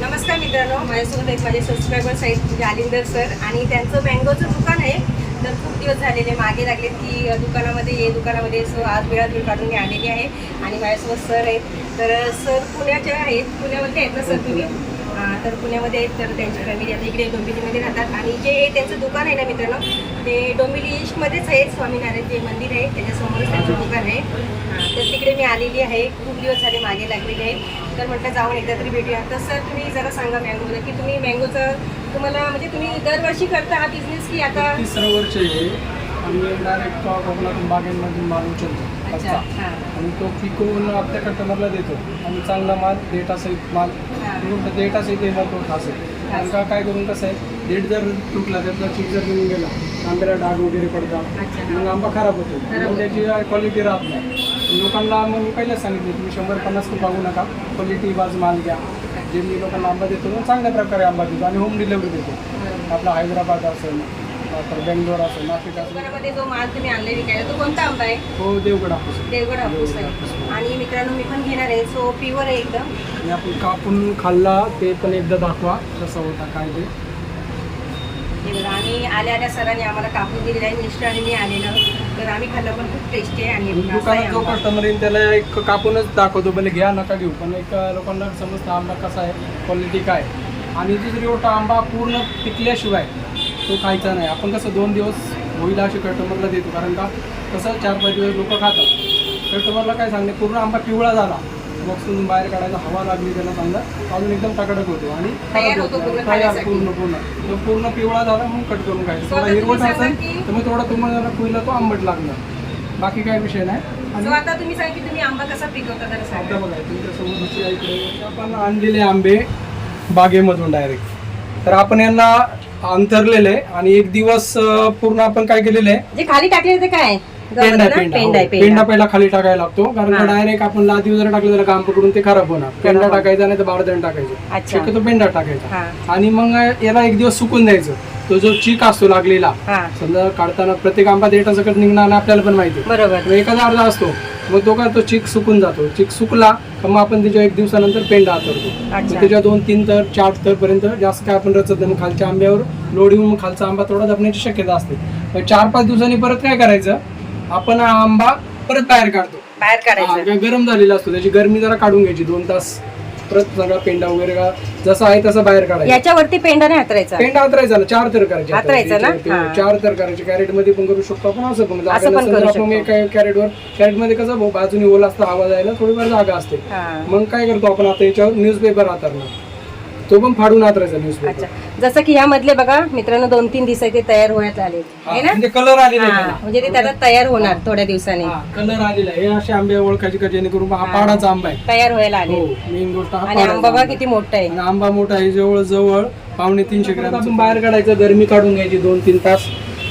नमस्कार मित्रांनो माझ्यासोबत एक माझे सबस्क्रायबर्स आहेत जालिंदर सर आणि त्यांचं मँगोचं दुकान आहे. तर खूप दिवस झालेले मागे लागले की दुकानामध्ये ये दुकानामध्ये सो आज वेळात वेळ काढून मी आलेली आहे. आणि माझ्यासोबत सर आहेत. तर सर पुण्याच्या आहेत. पुण्यामध्ये आहेत ना सर तुम्ही? तर पुण्यामध्ये आहेत तर त्यांची फॅमिली आता इकडे डोंबिवलीमध्ये राहतात. आणि जे त्यांचं दुकान आहे ना मित्रांनो ते डोंबिली ईस्टमध्येच आहे स्वामीनारायण जे मंदिर आहे त्याच्यासमोरच त्यांचं दुकान आहे. तर तिकडे मी आलेली आहे खूप दिवस झाले मागे लागलेले आहे. तर म्हटलं जाऊन एकदा तरी भेटूया. तर सर तुम्ही जरा सांगा मँगोला की तुम्ही मँगोचं तुम्हाला म्हणजे तुम्ही दरवर्षी करता हा बिझनेस की आता तिसरं वर्ष आहे. आम्ही डायरेक्ट बागेमधून माल उचलतो अच्छा आणि तो पिकवून आपल्या कस्टमरला देतो. आणि चांगला माल डेटासहित माल. हां. डेटासहित येणार तो असेल कारण का काय करून कसं आहे डेट जर तुटला त्यातला चीक जर निघून गेला आंब्याला डाग वगैरे पडतात. मग आंबा खराब होतो. मग त्याची क्वालिटी राहत नाही. लोकांना मग मी पहिलेच सांगितले तुम्ही शंभर पन्नास खूप मागू नका. क्वालिटी बाज माल घ्या. जे मी लोकांना आंबा देतो चांगल्या प्रकारे आंबा देतो आणि होम डिलिव्हरी देतो. आपला हैदराबाद असेल तर बेंगलोर असेल नाशिक दुकानामध्ये जो माल तुम्ही आणले विकायला तो कोणता आंबा आहे? हो देवगड हापूस देवगड हापूस आहे. आणि मित्रांनो मी पण घेणार आहे. सो प्युअर आहे एकदम. आणि आपण कापून खाल्ला ते पण एकदा दाखवा कसा होता काय ते. हे बघा आणि आल्या आल्या सरांनी आम्हाला कापून दिलेलं आहे. मिस्टर आणि मी आलेलं तर आम्ही खाल्लं पण खूप टेस्टी आहे आणि असा आहे दुकानात जो आंबा. कस्टमर येईल त्याला एक कापूनच दाखवतो भले घ्या नका घेऊ. पण एक लोकांना समजतं आंबा कसा आहे क्वालिटी काय आणि दुसरी गोष्ट आंबा पूर्ण पिकल्याशिवाय तो खायचा नाही. आपण कसं दोन दिवस होईल असे कस्टमरला देतो. कारण का? कसं चार पाच दिवस लोक खातात. कस्टमरला काय सांगणे पूर्ण आंबा पिवळा झाला. बॉक्समधून बाहेर काढायचा हवा लागली त्याला समजा. अजून एकदम टकाटक होतो आणि तयार पूर्ण. पूर्ण तो पूर्ण पिवळा झाला म्हणून कट करून खायचा. थोडा हिरवट सांगा असेल तर मग थोडा तुम्हाला कुईला तो आंबट लागणार बाकी काय विषय नाही. आणि सो आता तुम्ही सांगा की तुम्ही आंबा कसा पिकवता जरा आता सांगा बघा तुमच्यासमोर दुसऱ्या इकडे आपण आणलेले आंबे बागेमधून डायरेक्ट तर आपण यांना अंतरलेले आणि एक दिवस पूर्ण आपण काय केलेलं आहे? जे खाली टाकले ते काय? पेंडा? पेंडा पेंडा आहे, पहिला खाली टाकायला लागतो कारण. डायरेक्ट आपण लादी जर टाकलं त्याला काम पकडून ते खराब होणार. पेंडा. टाकायचा नाही तर बारदण टाकायचं. शक्यतो पेंडा टाकायचा. आणि मग याला एक दिवस सुकून द्यायचं. तो जो चीक असतो लागलेला समजा काढताना प्रत्येक आंबा देठा सकट निघणार आपल्याला पण माहिती आहे. बरोबर. एखादा अर्धा असतो. मग तो काय तो चिक सुकून जातो. चिक सुकला का मग आपण त्याच्या एक दिवसानंतर पेंडा अच्छा. त्याच्या दोन तीन तर चार तर पर्यंत जास्त काय आपण रचत नाही. खालच्या आंब्यावर लोड येऊन मग खालचा आंबा थोडा दबण्याची शक्यता असते. चार पाच दिवसांनी परत काय करायचं? आपण हा आंबा परत बाहेर काढतो. बाहेर काढायचं. गरम झालेला असतो. त्याची गरमी जरा काढून घ्यायची. दोन तास परत सगळा पेंडा वगैरे का जसा आहे तसा बाहेर काढायचा. याच्यावरती पेंडा नाही हातरायचा. पेंडा हातरायचा ना चार तर करायचे हातरायचा ना? हा. चार तर करायचे. कॅरेटमध्ये पण करू शकतो आपण असं पण. जागा पण नसेल तर करू आपण शकतो. एका कॅरेटवर कॅरेटमध्ये कसं भाऊ, बाजूने ओला असतं हवा जायला थोडीफार जागा असते. हा. मग काय करतो आपण आता याच्यावर? न्यूजपेपर हातरणार. तो पण फाडून हातरायचा न्यूजपेपर अच्छा. जसं की ह्यामधले बघा मित्रांनो दोन तीन दिवसात ते तयार होण्यात आले. ना? म्हणजे कलर आलेला आहे हा, त्याला. म्हणजे ते त्याला तयार होणार थोड्या दिवसांनी. हा कलर आलेला आहे. हे असे आंबे ओळखायचे का जेणेकरून हा पाडाचा आंबा आहे. तयार व्हायला हो आले मेन गोष्ट हा आणि पाडाचा आंबा बघा आहे. किती मोठा आहे. आणि आंबा मोठा आहे जवळ जवळ पावणे तीनशे ग्रॅम आपण बाहेर काढायचं गरमी काढून घ्यायची दोन तीन तास.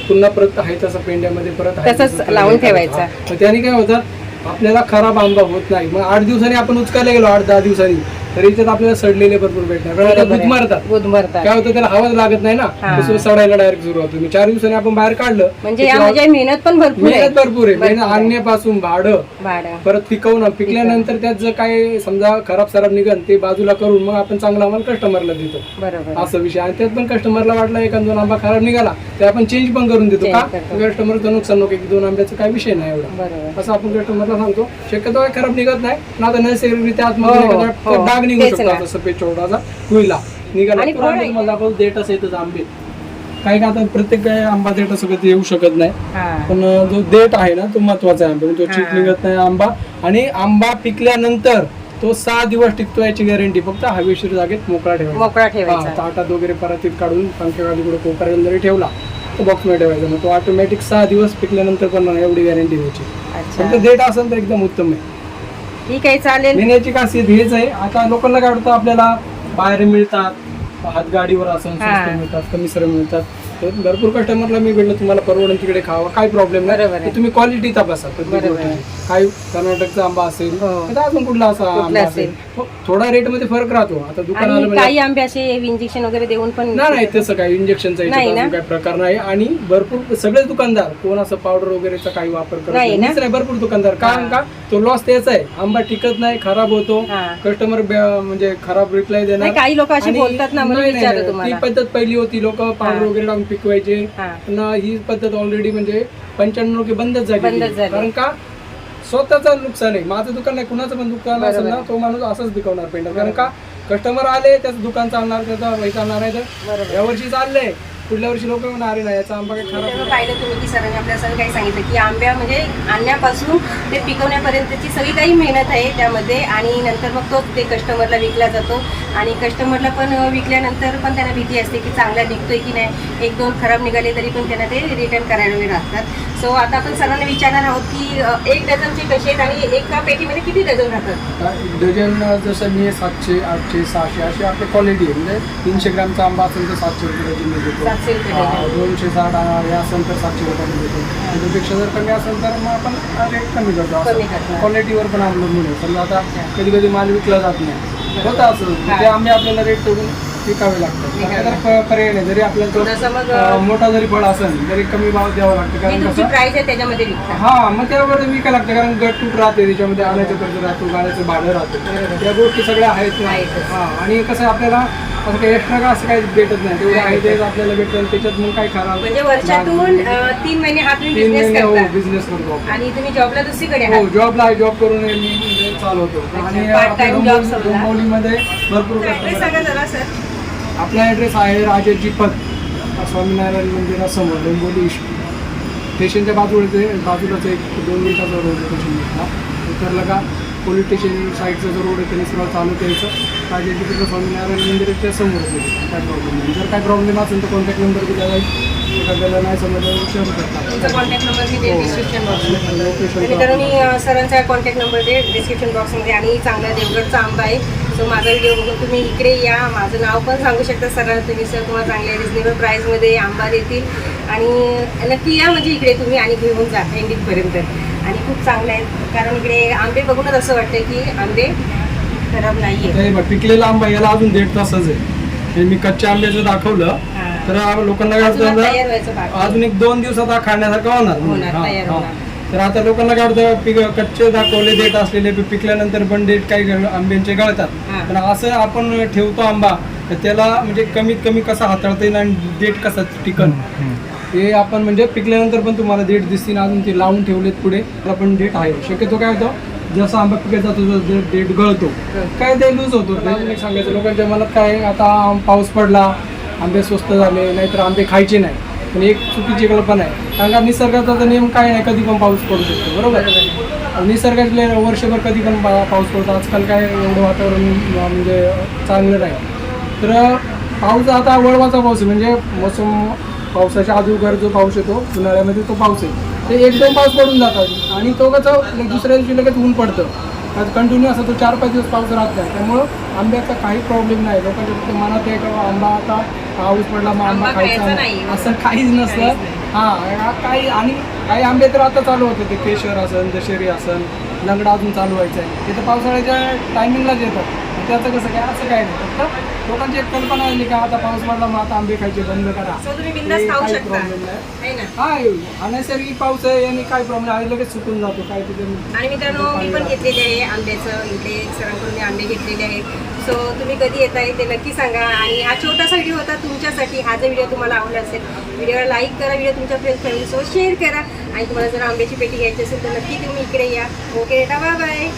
पुन्हा परत आहे तसं पेंड्यामध्ये परत आहे तसंच तसं लावून ठेवायचं. हा. मग त्याने काय होतं आपल्याला खराब आंबा होत नाही. मग आठ दिवसांनी आपण उचकायला गेलो आठ दहा दिवसांनी. तर याच्यात आपल्याला सडलेले भरपूर भेटणार आता दूध मारतात. दूध काय होतं त्याला हवाच लागत नाही ना. तसं सडायला डायरेक्ट सुरू होतो. चार दिवसांनी आपण बाहेर काढलं. म्हणजे यामध्ये मेहनत पण भरपूर मेहनत भरपूर आहे. मेहनत आणण्यापासून भाडं परत पिकवणं. पिकल्यानंतर त्यात जर काय समजा खराब सराब निघन ते बाजूला करून मग आपण चांगला माल कस्टमरला देतो. असा विषय. आणि त्यात पण कस्टमरला वाटला एखाद दोन आंबा खराब निघाला ते आपण चेंज पण करून देतो. का. कस्टमरचं नुकसान नको. की दोन आंब्याचा काय विषय नाही एवढा. असं आपण कस्टमरला सांगतो. शक्यतो काय खराब निघत नाही. ना आता नैसर्गिकरित्या हो, हो. डाग निघू तेच शकतो ना. आता सफेद छोटासा कुईला निघाला. आणि तर फळ आंबे आहे. तुम्हाला दाखवतो देठच येतच आंबे काही का आता प्रत्येक काय आंबा देठ सगळं येऊ शकत नाही. हा. पण जो देठ आहे ना तो महत्त्वाचा आहे. आंबा तो चीक हा. निघत नाही आंबा. आणि आंबा पिकल्यानंतर तो सहा दिवस टिकतो याची गॅरंटी. फक्त हवेशीर जागेत मोकळा ठेवायचा. मोकळा हा, ठेवायचा ताटात वगैरे परातीत काढून पंख्याखाली कुठे कोपऱ्याला जरी ठेवला तो बॉक्समध्ये ठेवायचा. मग तो ऑटोमॅटिक सहा दिवस पिकल्यानंतर पण एवढी गॅरंटी द्यायची. अच्छा. फक्त देठ असेल तर एकदम उत्तम आहे. ठीक आहे चालेल. नेण्याची खासियत हेच आहे. आता लोकांना काय वाटतं आपल्याला बाहेर मिळतात हातगाडीवर असं हा. मिळतात कमी सर मिळतात. तर भरपूर कस्टमरला मी भेटलं तुम्हाला परवडून तिकडे खावा काय प्रॉब्लेम बरोबर नाही आहे. तुम्ही क्वालिटी तपासा प्रत्येक बरोबर आहे. गोष्टीची. काय कर्नाटकचा आंबा असेल हो. तर अजून कुठला असा कुठला आंबा असेल. हो, थोडा रेटमध्ये फरक राहतो आता दुकानाला आणि म्हणजे काही आंबे असे इंजेक्शन वगैरे देऊन पण नाही नाही तसं काही इंजेक्शनचा नाही ना? काही प्रकार नाही आणि भरपूर सगळेच दुकानदार कोण असं पावडर वगैरेचा काही वापर करत नाही नाही ना? मीच नाही भरपूर दुकानदार कारण का तो लॉस त्याचा आहे आंबा टिकत नाही खराब होतो हा. कस्टमर म्हणजे खराब रिप्लाय देणार नाही, काही लोक असे आणि बोलतात ना म्हणून नाही, नाही, विचारलं नाही. तुम्हाला ती पद्धत पहिली होती लोक पावडर वगैरे टाकून पिकवायचे. पण ही पद्धत ऑलरेडी म्हणजे पंच्याण्णव टक्के बंदच झाली. कारण का? स्वतःचं नुकसान आहे. माझं दुकान नाही कुणाचं पण दुकान असेल ना. तो माणूस असंच पिकवणार पेंटर कारण का? कस्टमर आले त्याचं दुकान चालणार त्याचा पैसा आणणार आहे तर बरोबर. या वर्षी चाललंय. पुढल्या वर्षी लोक म्हणणार अरे नाही याचा आंबा काही खराब तेव्हा पाहिलं तुम्ही की सरांनी आपल्याला सगळं काही सांगितलं की आंब्या म्हणजे आणण्यापासून ते पिकवण्यापर्यंतची सगळी काही मेहनत आहे त्यामध्ये आणि नंतर मग तो ते कस्टमरला विकला जातो. आणि कस्टमरला पण विकल्यानंतर पण त्यांना भीती असते की चांगला निघतोय की नाही. एक दोन खराब निघाले तरी पण त्यांना ते रिटर्न करावे लागतात. सो आता आपण सरांना विचारणार आहोत की एक डझनचे कसे आहेत आणि एका पेटीमध्ये किती डझन राहतात? डझन जसं मी सातशे आठशे सहाशे अशी आपली क्वालिटी आहे. म्हणजे तीनशे ग्रामचा आंबा असेल तर सातशे रुपये डझन मी देतो. सातशे रुपये डझन. दोनशे साठ हे असेल तर सातशे रुपये देतो त्यापेक्षा जर कमी असेल तर मग आपण रेट कमी करतो. क्वालिटीवर पण अवलंबून आहे. समजा आता कधी कधी माल विकला जात नाही. होतं असं. ते आंबे आपल्याला रेट करून विकावे लागतात. पर्याय नाही. जरी आपल्याला मोठा जरी फळ असेल तरी कमी भाव द्यावा लागतो. कारण प्राइस आहे त्याच्यामध्ये हा मग त्यावर विकायला लागतं. कारण गट तूट राहते. त्याच्यामध्ये आल्याचं खर्च राहतो गाड्याचं भाडं राहतं. त्या गोष्टी सगळ्या आहेत. हा आणि कसं आपल्याला असं काही एक्स्ट्रा का असं काही भेटत नाही. तेवढं आहे तेच आपल्याला भेटेल त्याच्यात मग काय खराब म्हणजे वर्षातून अ, तीन महिने हा तुम्ही तीन बिझनेस महिने हो करता बिझनेस करतो आपण. आणि तुम्ही जॉबला दुसरीकडे हो आहात. जॉबला आहे जॉब करून मी म्हणजे चालवतो. आणि part time आपल्या job समजा. डोंबिवलीमध्ये भरपूर ऍड्रेस सांगा. जरा सर आपला ॲड्रेस आहे राजाची पथ स्वामीनारायण मंदिरासमोर डोंबोली स्टेशनच्या बाजूलाच आहे बाजूलाच एक दोन मिनिटाचा रोड स्टेशन घेतला उतरलं का? पोलीस स्टेशन साईडचा जो रोड आहे त्यांनी सर्व चालू द्यायचं राजाची पथ स्वामीनारायण मंदिराच्या समोरच आहे. काय प्रॉब्लेम नाही. जर काय प्रॉब्लेम असेल तर कॉन्टॅक्ट नंबर दिला जाईल एखाद्याला नाही समजलं शकता तुमचा कॉन्टॅक्ट नंबर मी. देईल डिस्क्रिप्शन बॉक्समध्ये लोकेशन अ, सरांचा कॉन्टॅक्ट नंबर दे डिस्क्रिप्शन बॉक्समध्ये आणि चांगला देवगडचा आंबा आहे. सो माझा व्हिडिओ बघून तुम्ही इकडे या. माझं नाव पण सांगू शकता सरांना तुम्ही. सर तुम्हाला चांगल्या रिजनेबल प्राईसमध्ये आंबा देतील. आणि नक्की या म्हणजे इकडे तुम्ही आणि घेऊन जा. एंडिंगपर्यंत आणि खूप चांगले आहेत. कारण इकडे आंबे बघूनच असं वाटतं की आंबे खराब नाही आहे पिकलेला आंबा याला अजून दीड तासच आहे. मी कच्च्या आंब्याचं दाखवलं. तर आ- लोकांना काय अजून एक दोन दिवसात हा खाण्यासारखं होणार. तर आता लोकांना काय वाटतं पिक कच्चे दाखवले देठ असलेले पिकल्यानंतर पण देठ काही आंब्यांचे गळतात. पण असं आपण ठेवतो आंबा तर त्याला म्हणजे कमीत कमी कसा हाताळता येईल आणि देठ कसा टिकन? हे आपण म्हणजे पिकल्यानंतर पण तुम्हाला देठ दिसतील अजून ते लावून ठेवलेत पुढे. तर पण देठ आहे. शक्यतो काय होतं जसं आंबा पिकत जातो तसं देठ गळतो काय ते लूज होतो. ते सांगायचं लोकांच्या मनात काय आता पाऊस पडला आंबे स्वस्त झाले नाहीतर आंबे खायचे नाही. पण एक चुकीची कल्पना आहे. कारण का निसर्गाचा तर नियम काय नाही कधी पण पाऊस पडू शकतो बरोबर? निसर्गातले वर्षभर कधी पण पाऊस पडतो. आजकाल काय एवढं वातावरण म्हणजे चांगलं नाही. तर पाऊस आता वळवाचा पाऊस म्हणजे मोसम पावसाच्या अगोदर जो पाऊस येतो उन्हाळ्यामध्ये तो पाऊस आहे ते एक दोन पाऊस पडून जातात आणि तो कसं दुसऱ्या दिवशी लगेच ऊन पडतं. कंटिन्यू असं तो चार पाच दिवस पाऊस राहत नाही. त्यामुळं आंब्याचा काही प्रॉब्लेम नाही. लोकांच्या मनात आहे का आंबा आता पाऊस पडला मग आंबा खायचा. असं काहीच नसतं. हां काही आणि काही आंबे तर आता चालू होते. ते केशर असन दशेरी असन लंगडा अजून चालू व्हायचं आहे. ते तर पावसाळ्याच्या टायमिंगलाच येतात. त्याचं कसं काय असं काय नाही. फक्त लोकांची एक कल्पना आली का आता पाऊस पडला मग आता आंबे खायचे बंद करा. सो तुम्ही बिंदास हे खाऊ काही शकता. problem नाही. है ना? हा अनैसर्गिक पाऊस आहे आणि काय प्रॉब्लेम आहे लगेच सुकून जातो काय तिथे आणि मित्रांनो मी पण घेतलेले आहे आंब्याचं. इथे सरांकडून मी आंबे घेतलेले आहेत. सो तुम्ही कधी येत आहे ते नक्की सांगा. आणि हा छोटासा व्हिडिओ होता तुमच्यासाठी. हा जर व्हिडिओ तुम्हाला आवडला असेल व्हिडिओला लाईक करा व्हिडिओ तुमच्या फ्रेंड फॅमिलीसोबत शेअर करा. आणि तुम्हाला जर आंब्याची पेटी घ्यायची असेल तर नक्की तुम्ही इकडे या. Okay bye bye